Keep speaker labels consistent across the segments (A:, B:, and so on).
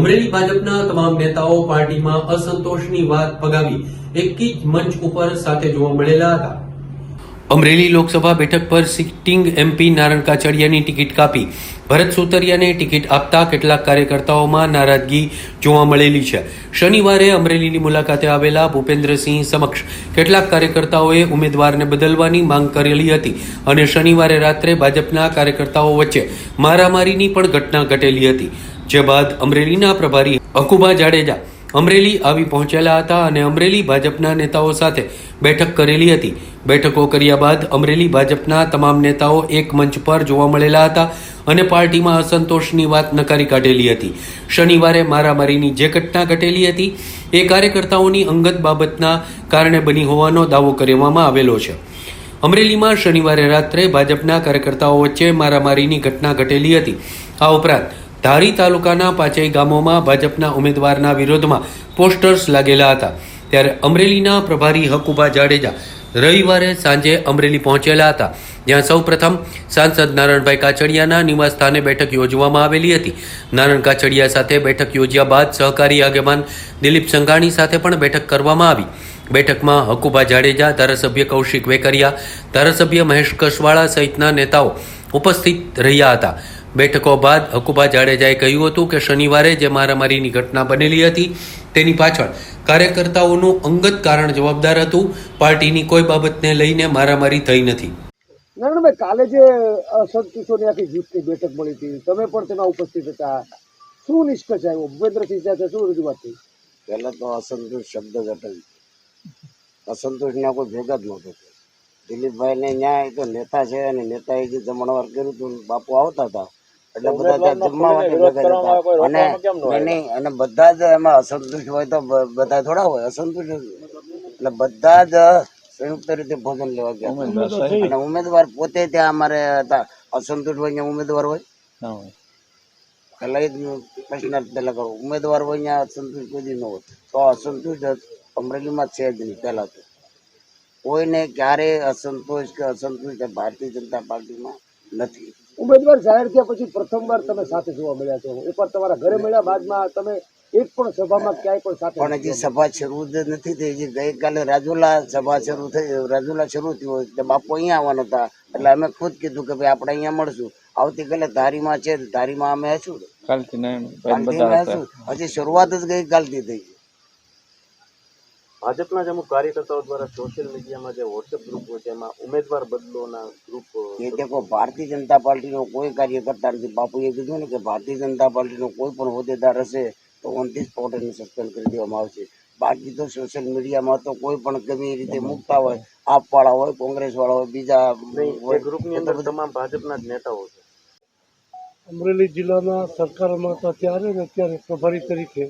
A: અમરેલી ભાજપના તમામ નેતાઓ પાર્ટીમાં અસંતોષની વાત પગાવી એક જ મંચ ઉપર સાથે જોવા મળેલા હતા. અમરેલી લોકસભા બેઠક પર સિટિંગ એમપી નારણ કાછડિયાની ટિકિટ કાપી. ભરત સુતરિયાને ટિકિટ આપતા કેટલાક કાર્યકર્તાઓમાં નારાજગી જોવા મળેલી છે. શનિવારે અમરેલીની મુલાકાતે આવેલા ભૂપેન્દ્રસિંહ સમક્ષ કેટલાક કાર્યકર્તાઓએ ઉમેદવારને બદલવાની માંગ કરેલી હતી અને શનિવારે રાત્રે ભાજપના કાર્યકર્તાઓ વચ્ચે મારામારીની પણ ઘટના ઘટેલી હતી. જે બાદ અમરેલીના પ્રભારી અકુબા જાડેજા અમરેલી આવી પહોંચેલા હતા અને અમરેલી ભાજપના નેતાઓ સાથે બેઠક કરેલી હતી. બેઠકો કર્યા બાદ અમરેલી ભાજપના તમામ નેતાઓ એક મંચ પર જોવા મળેલા હતા અને પાર્ટીમાં અસંતોષની વાત નકારી કાઢેલી હતી. શનિવારે મારામારીની જે ઘટના ઘટેલી હતી, એ કાર્યકર્તાઓની અંગત બાબતના કારણે બની હોવાનો દાવો કરવામાં આવેલો છે. અમરેલીમાં શનિવારે રાત્રે ભાજપના કાર્યકર્તાઓ વચ્ચે મારામારીની ઘટના ઘટેલી હતી. આ ઉપરાંત ધારી તાલુકાના પાંચેય ગામોમાં ભાજપના ઉમેદવારના વિરોધમાં પોસ્ટર્સ લાગેલા હતા. ત્યારે અમરેલીના પ્રભારી હકુબા જાડેજા રવિવારે સાંજે અમરેલી પહોંચેલા હતા. જ્યાં સૌ પ્રથમ સાંસદ નારણભાઈ કાછડિયાના નિવાસસ્થાને બેઠક યોજવામાં આવેલી હતી. નારણ કાછડિયા સાથે બેઠક યોજ્યા બાદ સહકારી આગેવાન દિલીપ સંઘાણી સાથે પણ બેઠક કરવામાં આવી. બેઠકમાં હકુબા જાડેજા, ધારાસભ્ય કૌશિક વેકરિયા, ધારાસભ્ય મહેશ કસવાળા સહિતના નેતાઓ ઉપસ્થિત રહ્યા હતા. બેઠકો બાદ હકુભા જાડેજાએ કહ્યું હતું કે શનિવારે જે મારામારીની ઘટના બનેલી હતી તેની પાછળ કાર્યકર્તાઓનું અંગત કારણ જવાબદાર હતું. પાર્ટીની કોઈ બાબતને લઈને મારામારી થઈ નથી.
B: કાલે જે સંતોષોની આખી જૂથની બેઠક મળી હતી તમે પણ તેમાં ઉપસ્થિત હતા. શું નિષ્કર્ષ આવ્યો? ભૂપેન્દ્રસિંહ સાથે શું રજૂઆત થઈ?
C: પહેલા તો અસંતોષ શબ્દ જ અટલ. અસંતોષ ના કોઈ ભેગા જ નહોતો દિલીપભાઈ ને ન્યાય તો નેતા છે અને નેતાએ જે જમણવાર કર્યું હતું બાપુ આવતા હતા. એટલે બધા ત્યાં જમવા માટે ભેગા જ અને નહીં, અને બધા જ એમાં અસંતુષ્ટ હોય તો બધા થોડા હોય અસંતુષ્ટ એટલે બધા જ સંયુક્ત રીતે ભોજન લેવા ગયા. અને ઉમેદવાર પોતે ત્યાં અમારે હતા અસંતુષ્ટ હોય ત્યાં ઉમેદવાર હોય. પેલા જ પ્રશ્ન પેલા કરો. ઉમેદવાર હોય ત્યાં અસંતુષ્ટ કોઈ ન હોય. તો અસંતુષ્ટ અમરેલીમાં છે જ નહીં પહેલા તો. કોઈને ક્યારે અસંતોષ કે અસંતુષ્ટ ભારતીય જનતા પાર્ટીમાં નથી.
B: ઉમેદવાર જાહેર થયા પછી પ્રથમવાર તમે સાથે જોવા મળ્યા છો. એકવાર તમારા ઘરે મળ્યા બાદમાં તમે એક પણ સભામાં ક્યાંય પણ સાથે
C: પણ હજી સભા શરૂ જ નથી થઈ. હજી ગઈકાલે રાજુલા સભા શરૂ થઈ. રાજુલા શરૂ થયું હોય એટલે બાપુ અહીંયા આવવાના હતા. એટલે અમે ખુદ કીધું કે ભાઈ આપણે અહીંયા મળશું. આવતીકાલે ધારીમાં છે. ધારીમાં અમે હશું.
D: કાલથી
C: અમે હશું. હજી શરૂઆત જ ગઈકાલથી થઈ.
E: ભાજપના જે અમુક કાર્યકર્તાઓ દ્વારા સોશિયલ મીડિયામાં જે વોટ્સએપ ગ્રુપ હોય તેમાં ઉમેદવાર બદલોના ગ્રુપ
C: એ દેખો ભારતીય જનતા પાર્ટીનો કોઈ કાર્યકર્તા નથી. બાપુએ કીધું ને કે ભારતીય જનતા પાર્ટીનો કોઈ પણ હોદ્દેદાર હશે તો ઓન ધી સ્પોટ એને સસ્પેન્ડ કરી દેવામાં આવશે. બાકી તો સોશિયલ મીડિયામાં તો કોઈ પણ ગમે એ રીતે મૂકતા હોય આપ વાળા હોય કોંગ્રેસ વાળા હોય બીજા
E: ગ્રુપની અંદર તમામ ભાજપના જ નેતાઓ છે.
B: અમરેલી જિલ્લાના સરકારમાં હતા ત્યારે ને અત્યારે પ્રભારી તરીકે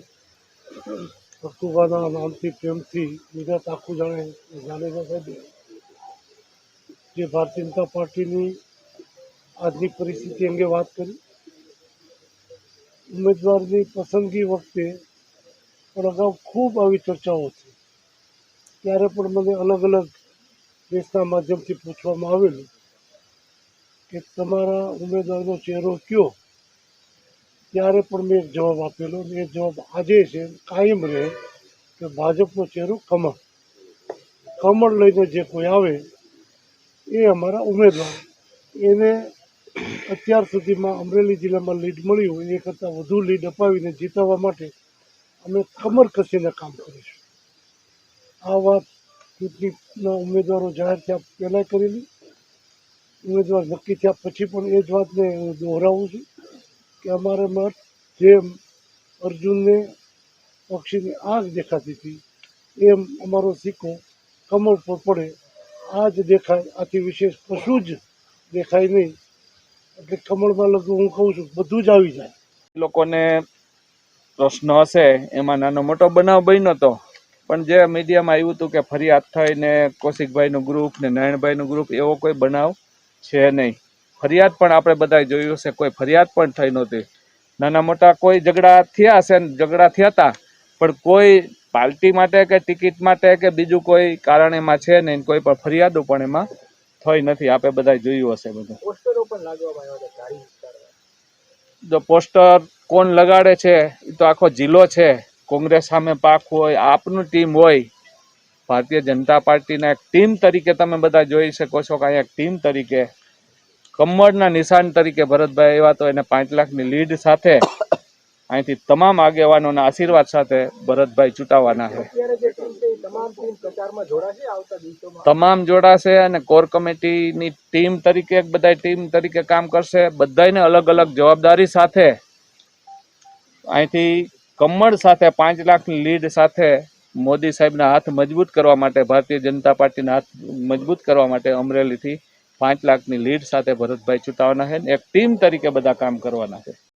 B: કસ્તુરબાના નામથી, પ્રેમથી વિગત આખું જાણે જાડેજા સાહેબે. જે ભારતીય જનતા પાર્ટીની આજની પરિસ્થિતિ અંગે વાત કરી. ઉમેદવારની પસંદગી વખતે પણ અગાઉ ખૂબ આવી ચર્ચાઓ થઈ. ત્યારે પણ મને અલગ અલગ દેશના માધ્યમથી પૂછવામાં આવેલું કે તમારા ઉમેદવારનો ચહેરો કયો? ત્યારે પણ મેં એક જવાબ આપેલો અને એ જવાબ આજે છે, કાયમ રહે કે ભાજપનો ચહેરો કમળ. કમળ લઈને જે કોઈ આવે એ અમારા ઉમેદવાર. એને અત્યાર સુધીમાં અમરેલી જિલ્લામાં લીડ મળી હોય એ કરતાં વધુ લીડ અપાવીને જીતાવવા માટે અમે કમર કસીને કામ કરીશું. આ વાત ચૂંટણીના ઉમેદવારો જાહેર થયા પહેલાં કરેલી. ઉમેદવાર નક્કી થયા પછી પણ એ જ વાતને હું દોહરાવું છું. કે અમારે મત જેમ અર્જુનને પક્ષીની આંખ દેખાતી હતી, એમ અમારો સિક્કો કમળ પર પડે. આ જ દેખાય, આથી વિશેષ કશું જ દેખાય નહીં. એટલે કમળમાં લગભગ હું કહું છું, બધું જ આવી જાય.
D: લોકોને પ્રશ્ન હશે, એમાં નાનો મોટો બનાવ બન્યો હતો પણ જે મીડિયામાં આવ્યું હતું કે ફરિયાદ થઈને કૌશિકભાઈનું ગ્રુપ ને નારાયણભાઈનું ગ્રુપ એવો કોઈ બનાવ છે નહીં. ફરિયાદ પણ આપણે બધાએ જોયું હશે કોઈ ફરિયાદ પણ થઈ નહોતી. નાના મોટા કોઈ ઝઘડા થયા હશે ઝઘડા થયા હતા પણ કોઈ પાર્ટી માટે કે ટિકિટ માટે કે બીજું કોઈ કારણ એમાં છે નહીં કોઈ પણ ફરિયાદો પણ એમાં થઈ નથી. આપણે બધાએ જોયું હશે બધું.
E: પોસ્ટરો પણ લાગવામાં આવ્યા હતા
D: જો પોસ્ટર કોણ લગાડે છે એ તો તો આખો જિલ્લો છે. કોંગ્રેસ સામે પાક હોય આપનું ટીમ હોય. ભારતીય જનતા પાર્ટીના એક ટીમ તરીકે તમે બધા જોઈ શકો છો કે અહીંયા એક ટીમ તરીકે કમળના નિશાન તરીકે ભરતભાઈ એવા તો એને પાંચ લાખની લીડ સાથે અહીંથી તમામ આગેવાનોના આશીર્વાદ સાથે ભરતભાઈ ચૂંટાવાના છે.
E: તમામ જોડાશે
D: અને કોર કમિટીની ટીમ તરીકે એક બધા ટીમ તરીકે કામ કરશે. બધાને અલગ અલગ જવાબદારી સાથે અહીંથી કમળ સાથે પાંચ લાખની લીડ સાથે મોદી સાહેબના હાથ મજબૂત કરવા માટે ભારતીય જનતા પાર્ટીના હાથ મજબૂત કરવા માટે અમરેલીથી પાંચ લાખની લીડ સાથે ભરતભાઈ ચૂંટાવાના છે એક ટીમ તરીકે બધા કામ કરવાના છે.